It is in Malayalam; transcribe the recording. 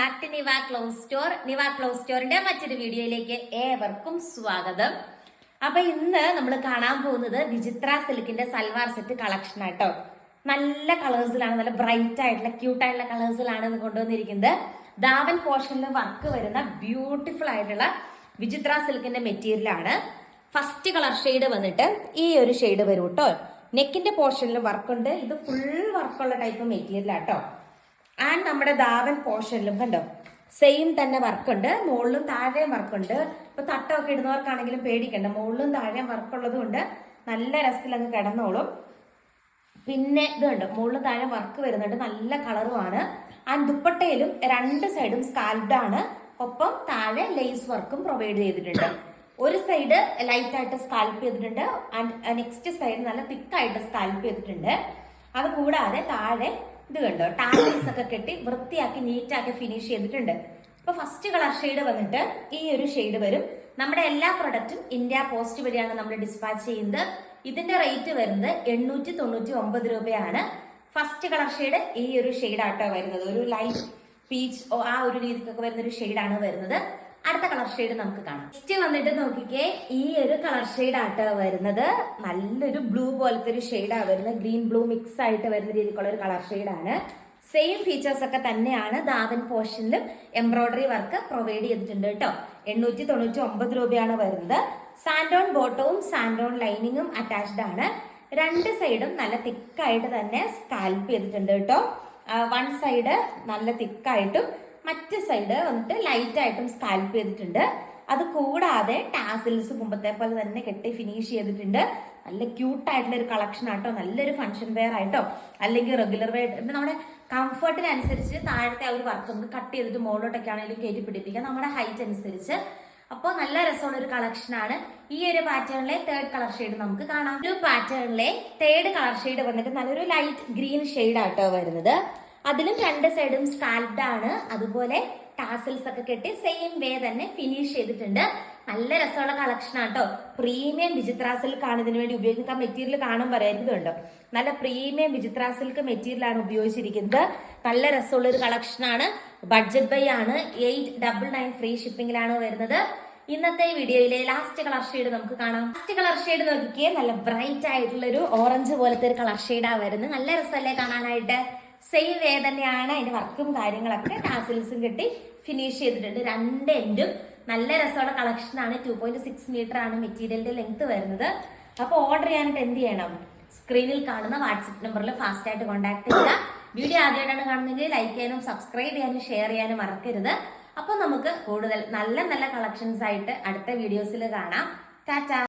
Back to Niva clothes store Niva clothes സ്റ്റോറിന്റെ മറ്റൊരു വീഡിയോയിലേക്ക് ഏവർക്കും സ്വാഗതം. അപ്പൊ ഇന്ന് നമ്മൾ കാണാൻ പോകുന്നത് വിചിത്ര സിൽക്കിന്റെ സൽവാർ സെറ്റ് കളക്ഷൻ ആട്ടോ. നല്ല കളേഴ്സിലാണ് നല്ല ബ്രൈറ്റ് ആയിട്ടുള്ള ക്യൂട്ട് ആയിട്ടുള്ള കളേഴ്സിലാണ് ഇത് കൊണ്ടുവന്നിരിക്കുന്നത്. ദാവൻ പോർഷനിൽ വർക്ക് വരുന്ന ബ്യൂട്ടിഫുൾ ആയിട്ടുള്ള വിചിത്ര സിൽക്കിന്റെ മെറ്റീരിയലാണ് ഫസ്റ്റ് കളർ ഷെയ്ഡ് വന്നിട്ട് ഈ ഒരു ഷെയ്ഡ് വരും കേട്ടോ നെക്കിന്റെ പോർഷനിൽ വർക്കുണ്ട് ഇത് ഫുൾ വർക്കുള്ള ടൈപ്പ് മെറ്റീരിയൽ ആട്ടോ. ആൻഡ് നമ്മുടെ ദാവൻ പോർഷനിലും കണ്ടോ? സെയിം തന്നെ വർക്കുണ്ട് മുകളിലും താഴെയും വർക്കുണ്ട് ഇപ്പൊ തട്ടമൊക്കെ ഇടുന്നവർക്കാണെങ്കിലും പേടിക്കണ്ട. മുകളിലും താഴെയും വർക്കുള്ളത് കൊണ്ട് നല്ല രസത്തിൽ അങ്ങ് കിടന്നോളും. പിന്നെ ഇതുണ്ട് മുകളിലും താഴെ വർക്ക് വരുന്നുണ്ട്. നല്ല കളറുമാണ് ആൻഡ് ദുപ്പട്ടയിലും രണ്ട് സൈഡും സ്കാൽഡ് ആണ്. ഒപ്പം താഴെ ലേസ് വർക്കും പ്രൊവൈഡ് ചെയ്തിട്ടുണ്ട്. ഒരു സൈഡ് ലൈറ്റ് ആയിട്ട് സ്കാൽപ്പ് ചെയ്തിട്ടുണ്ട്. ആൻഡ് നെക്സ്റ്റ് സൈഡ് നല്ല തിക്കായിട്ട് സ്കാൽപ്പ് ചെയ്തിട്ടുണ്ട്. അത് കൂടാതെ താഴെ ഇത് കണ്ടോ? ടാലീസ് ഒക്കെ കെട്ടി വൃത്തിയാക്കി നീറ്റാക്കി ഫിനിഷ് ചെയ്തിട്ടുണ്ട്. അപ്പൊ ഫസ്റ്റ് കളർ ഷെയ്ഡ് വന്നിട്ട് ഈ ഒരു ഷെയ്ഡ് വരും. നമ്മുടെ എല്ലാ പ്രൊഡക്റ്റും ഇന്ത്യ പോസ്റ്റ് വഴിയാണ് നമ്മൾ ഡിസ്പാച്ച് ചെയ്യുന്നത്. ഇതിന്റെ റേറ്റ് വരുന്നത് എണ്ണൂറ്റി തൊണ്ണൂറ്റി ഒമ്പത് രൂപയാണ്. ഫസ്റ്റ് കളർ ഷെയ്ഡ് ഈ ഒരു ഷെയ്ഡ് ആട്ടോ വരുന്നത്. ഒരു ലൈറ്റ് പീച്ച് ആ ഒരു രീതിക്കൊക്കെ വരുന്ന ഒരു ഷെയ്ഡാണ് വരുന്നത്. അടുത്ത കളർ ഷെയ്ഡ് നമുക്ക് കാണാം. നെക്സ്റ്റ് വന്നിട്ട് നോക്കിക്കേ ഈ ഒരു കളർ ഷെയ്ഡ് ആട്ട് വരുന്നത്. നല്ലൊരു ബ്ലൂ പോലത്തെ ഒരു ഷെയ്ഡാണ് വരുന്നത്. ഗ്രീൻ ബ്ലൂ മിക്സ് ആയിട്ട് വരുന്ന രീതിക്കുള്ള ഒരു കളർ ഷെയ്ഡാണ് സെയിം ഫീച്ചേഴ്സ് ഒക്കെ തന്നെയാണ് ദാവൻ പോർഷനിലും എംബ്രോയിഡറി വർക്ക് പ്രൊവൈഡ് ചെയ്തിട്ടുണ്ട് കേട്ടോ. എണ്ണൂറ്റി തൊണ്ണൂറ്റി ഒമ്പത് രൂപയാണ് വരുന്നത്. സാൻഡോൺ ബോട്ടവും സാൻഡോൺ ലൈനിങ്ങും അറ്റാച്ച്ഡ് ആണ്. രണ്ട് സൈഡും നല്ല തിക്കായിട്ട് തന്നെ സ്കാൽപ്പ് ചെയ്തിട്ടുണ്ട് കേട്ടോ. വൺ സൈഡ് നല്ല തിക്കായിട്ടും മറ്റ് സൈഡ് വന്നിട്ട് ലൈറ്റ് ആയിട്ടും സ്കാൽപ്പ് ചെയ്തിട്ടുണ്ട്. അത് കൂടാതെ ടാസിൽസ് മുമ്പത്തെ പോലെ തന്നെ കെട്ടി ഫിനിഷ് ചെയ്തിട്ടുണ്ട്. നല്ല ക്യൂട്ടായിട്ടുള്ള ഒരു കളക്ഷൻ ആട്ടോ. നല്ലൊരു ഫംഗ്ഷൻ വെയർ ആയിട്ടോ. അല്ലെങ്കിൽ റെഗുലർ വെയർ നമ്മുടെ കംഫർട്ടിനനുസരിച്ച് താഴത്തെ ആ ഒരു വർക്ക് നമുക്ക് കട്ട് ചെയ്തിട്ട് മുകളിലോട്ടൊക്കെ ആണെങ്കിലും കയറ്റി പിടിപ്പിക്കാം. നമ്മുടെ ഹൈറ്റ് അനുസരിച്ച്. അപ്പോൾ നല്ല രസമുള്ള ഒരു കളക്ഷനാണ് ഈ ഒരു പാറ്റേണിലെ തേർഡ് കളർ ഷെയ്ഡ് നമുക്ക് കാണാം. ഒരു പാറ്റേണിലെ തേർഡ് കളർ ഷെയ്ഡ് വന്നിട്ട് നല്ലൊരു ലൈറ്റ് ഗ്രീൻ ഷെയ്ഡ് ആട്ടോ വരുന്നത്. അതിലും രണ്ട് സൈഡും സ്കാൽപ്ഡ് ആണ്. അതുപോലെ ടാസൽസ് ഒക്കെ കെട്ടി സെയിം വേ തന്നെ ഫിനിഷ് ചെയ്തിട്ടുണ്ട്. നല്ല രസമുള്ള കളക്ഷൻ ആട്ടോ പ്രീമിയം വിചിത്ര സിൽക്ക് ആണ് ഇതിനു വേണ്ടി ഉപയോഗിക്കുന്നത്. ആ മെറ്റീരിയൽ കാണുമ്പോൾ പറയുന്നുണ്ട് നല്ല പ്രീമിയം വിചിത്ര സിൽക്ക് മെറ്റീരിയൽ ആണ് ഉപയോഗിച്ചിരിക്കുന്നത്. നല്ല രസമുള്ള ഒരു കളക്ഷൻ ആണ്. ബഡ്ജറ്റ് ബൈ ആണ്. എയ്റ്റ് ഡബിൾ നയൻ ഫ്രീ ഷിപ്പിംഗിലാണ് വരുന്നത്. ഇന്നത്തെ വീഡിയോയിലെ ലാസ്റ്റ് കളർ ഷെയ്ഡ് നമുക്ക് കാണാം. ലാസ്റ്റ് കളർ ഷെയ്ഡ് നോക്കിയേ നല്ല ബ്രൈറ്റ് ആയിട്ടുള്ള ഒരു ഓറഞ്ച് പോലത്തെ ഒരു കളർ ഷെയ്ഡാണ് വരുന്നത്. നല്ല രസമല്ലേ കാണാനായിട്ട്? സെയിം വേ തന്നെയാണ് അതിന്റെ വർക്കും കാര്യങ്ങളൊക്കെ ടാസിൽസും കിട്ടി. ഫിനിഷ് ചെയ്തിട്ടുണ്ട്. രണ്ട് എൻഡും നല്ല രസമുള്ള കളക്ഷൻ ആണ്. ടു പോയിന്റ് സിക്സ് മീറ്റർ ആണ് മെറ്റീരിയലിന്റെ ലെങ്ത് വരുന്നത്. അപ്പോൾ ഓർഡർ ചെയ്യാനായിട്ട് എന്ത് ചെയ്യണം? സ്ക്രീനിൽ കാണുന്ന വാട്സപ്പ് നമ്പറിൽ ഫാസ്റ്റ് ആയിട്ട് കോൺടാക്ട് ചെയ്യുക. വീഡിയോ ആദ്യമായിട്ടാണ് കാണുന്നെങ്കിൽ ലൈക്ക് ചെയ്യാനും സബ്സ്ക്രൈബ് ചെയ്യാനും ഷെയർ ചെയ്യാനും മറക്കരുത്. അപ്പോൾ നമുക്ക് കൂടുതൽ നല്ല നല്ല കളക്ഷൻസ് ആയിട്ട് അടുത്ത വീഡിയോസിൽ കാണാം. ടാറ്റ